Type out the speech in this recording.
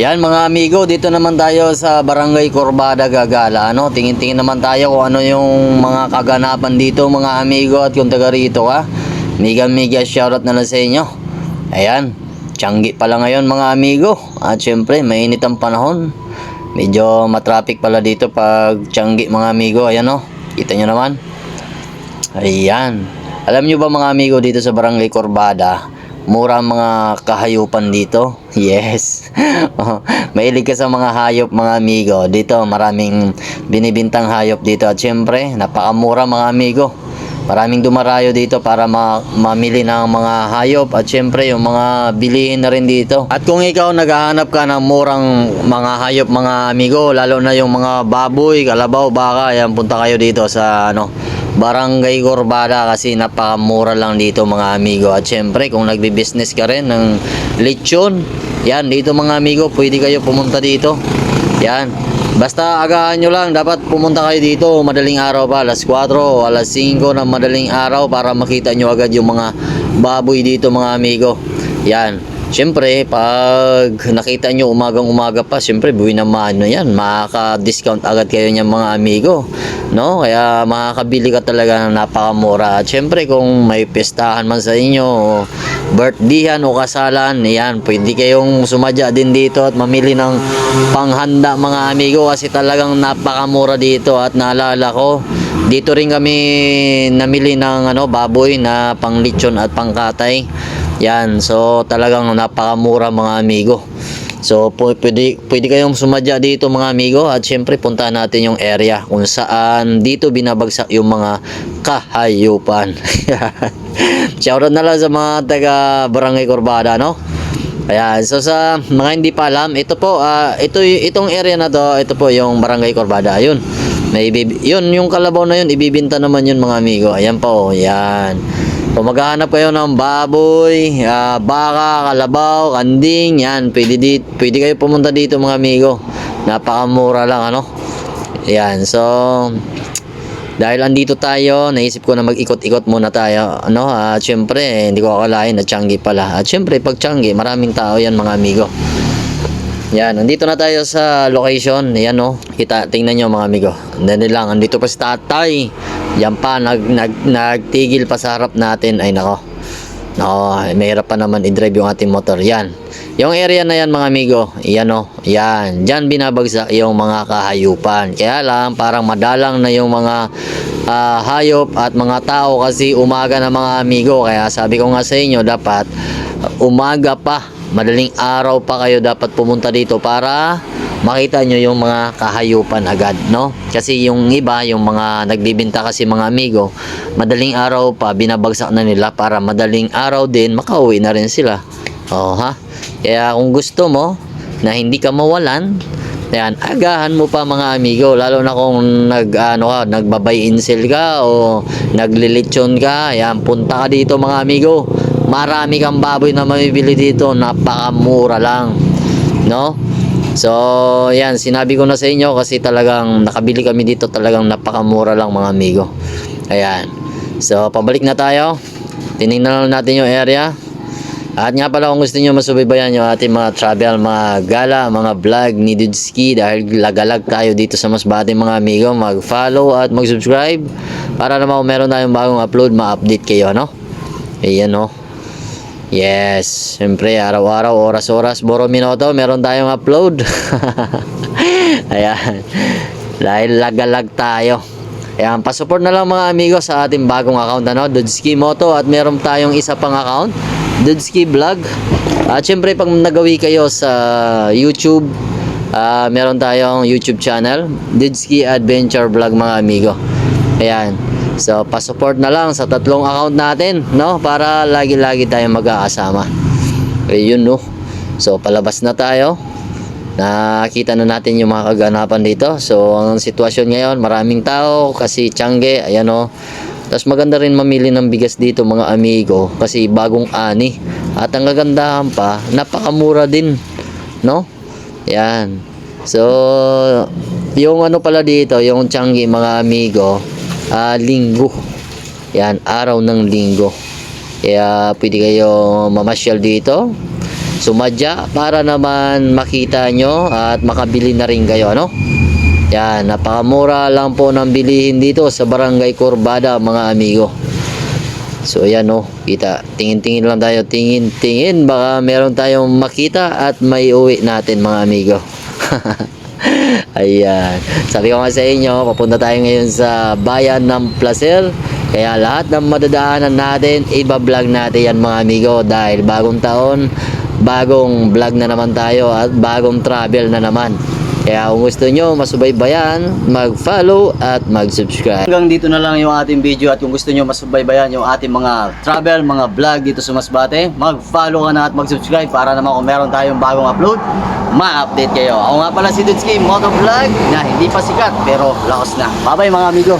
Yan mga amigo, dito naman tayo sa Barangay Corbada Gagala. Ano? Tingin-tingin naman tayo kung ano yung mga kaganapan dito mga amigo at kung taga rito ka. Miga miga shoutout na lang sa inyo. Ayan, tiyanggi pala ngayon mga amigo. At syempre, mainit ang panahon. Medyo matraffic pala dito pag tiyanggi mga amigo. Ayan o, kita nyo naman. Ayan. Alam nyo ba mga amigo dito sa Barangay Corbada, mura ang mga kahayupan dito? Yes. Oh, Mahilig ka sa mga hayop mga amigo. Dito maraming binibintang hayop dito at syempre napakamura mga amigo. Maraming dumarayo dito para ma- mamili ng mga hayop at syempre yung mga bilihin na rin dito. At kung ikaw naghahanap ka ng murang mga hayop mga amigo, lalo na yung mga baboy, kalabaw, baka, yan punta kayo dito sa ano, Barangay Corbada kasi napakamura lang dito mga amigo. At syempre kung nagbi-business ka rin ng lechon, yan dito mga amigo, pwede kayo pumunta dito. Yan. Basta agahan nyo lang, dapat pumunta kayo dito madaling araw pa, alas 4 o alas 5 ng madaling araw para makita nyo agad yung mga baboy dito mga amigo. Yan. Siyempre, pag nakita nyo umagang umaga pa, siyempre buwi naman no yan, makaka-discount agad kayo niyan mga amigo. No? Kaya makakabili ka talaga ng napakamura. At siyempre, kung may pestahan man sa inyo, birthdayhan o kasalan, yan, pwede kayong sumadya din dito at mamili ng panghanda mga amigo kasi talagang napakamura dito at naalala ko, dito rin kami namili ng ano, baboy na pang lechon at pangkatay. Yan, so talagang napakamura mga amigo. So pwede, pwede kayong sumadya dito mga amigo at syempre puntahan natin yung area kung saan dito binabagsak yung mga kahayupan. Shoutout na lang sa mga taga Barangay Corbada, no? Ayan, so sa mga hindi pa alam, ito po, ah, ito itong area na to, ito po yung Barangay Corbada. Ayun. May yun, yung kalabaw na yun, ibibinta naman yun mga amigo. Ayan po, yan. Kung maghahanap kayo ng baboy, ah, baka, kalabaw, kanding, yan, pwede, di, pwede kayo pumunta dito mga amigo. Napakamura lang, ano? Yan, so, dahil andito tayo, naisip ko na mag-ikot-ikot muna tayo. Ano, at syempre, eh, hindi ko akalain na Changi pala. At syempre, pag Changi, maraming tao yan mga amigo. Yan, nandito na tayo sa location. Yan no, kita, tingnan nyo mga amigo. Dali lang, andito pa si tatay. Yan pa, nag, nag, nagtigil pa sa harap natin. Ay nako. Nako, mahirap pa naman i-drive yung ating motor. Yan. Yung area na yan mga amigo, yan o, yan. Diyan binabagsak yung mga kahayupan. Kaya lang, parang madalang na yung mga ah, hayop at mga tao kasi umaga na mga amigo. Kaya sabi ko nga sa inyo, dapat umaga pa, madaling araw pa kayo dapat pumunta dito para makita nyo yung mga kahayupan agad, no? Kasi yung iba, yung mga nagbibinta kasi mga amigo, madaling araw pa, binabagsak na nila para madaling araw din, makauwi na rin sila. Oh, ha? Kaya kung gusto mo na hindi ka mawalan, yan, agahan mo pa mga amigo, lalo na kung nag ano ka, nagbabay insel ka o naglilitsyon ka, yan, punta ka dito mga amigo. Marami kang baboy na mamibili dito, napakamura lang. No? So, yan, sinabi ko na sa inyo kasi talagang nakabili kami dito talagang napakamura lang mga amigo. Ayan. So, pabalik na tayo. Tinignan natin yung area. At nga pala kung gusto nyo masubaybayan yung ating mga travel, mga gala, mga vlog ni Dudski dahil lagalag tayo dito sa Masbate mga amigo, mag-follow at mag-subscribe para naman kung meron tayong bagong upload, ma-update kayo, no? Ayan, no? Yes, siyempre araw-araw, oras-oras, boro minuto, meron tayong upload. Ayan. Dahil lagalag tayo. Ayan, pasupport na lang mga amigo sa ating bagong account ano, Dudski Moto at meron tayong isa pang account, Dudski Vlog. At syempre pag nagawi kayo sa YouTube, ah, meron tayong YouTube channel, Dudski Adventure Vlog mga amigo. Ayan. So, pasupport na lang sa tatlong account natin, no? Para lagi-lagi tayong mag-aasama. Ayun, no? So, palabas na tayo. Nakita na natin yung mga kaganapan dito. So, ang sitwasyon ngayon, maraming tao kasi Tiangge, ayan o. Tapos maganda rin mamili ng bigas dito mga amigo kasi bagong ani. At ang kagandahan pa, napakamura din, no? Yan. So, yung ano pala dito, yung Tiangge mga amigo, ah, linggo. Yan, araw ng linggo. Kaya pwede kayo mamasyal dito. sumadya para naman makita nyo at makabili na rin kayo ano yan napakamura lang po ng bilihin dito sa barangay Corbada mga amigo so yan oh kita tingin-tingin lang tayo tingin-tingin baka meron tayong makita at may uwi natin mga amigo Ayan. Sabi ko nga sa inyo, papunta tayo ngayon sa bayan ng Placer. Kaya lahat ng madadaanan natin, iba-vlog natin yan mga amigo. Dahil bagong taon, bagong vlog na naman tayo at bagong travel na naman. Kaya kung gusto nyo masubaybayan, mag-follow at mag-subscribe. Hanggang dito na lang yung ating video at kung gusto nyo masubaybayan yung ating mga travel, mga vlog dito sa Masbate, mag-follow ka na at mag-subscribe para naman kung meron tayong bagong upload, ma-update kayo. Ako nga pala si Dudski, Motovlog na hindi pa sikat pero laos na. Bye bye mga amigo!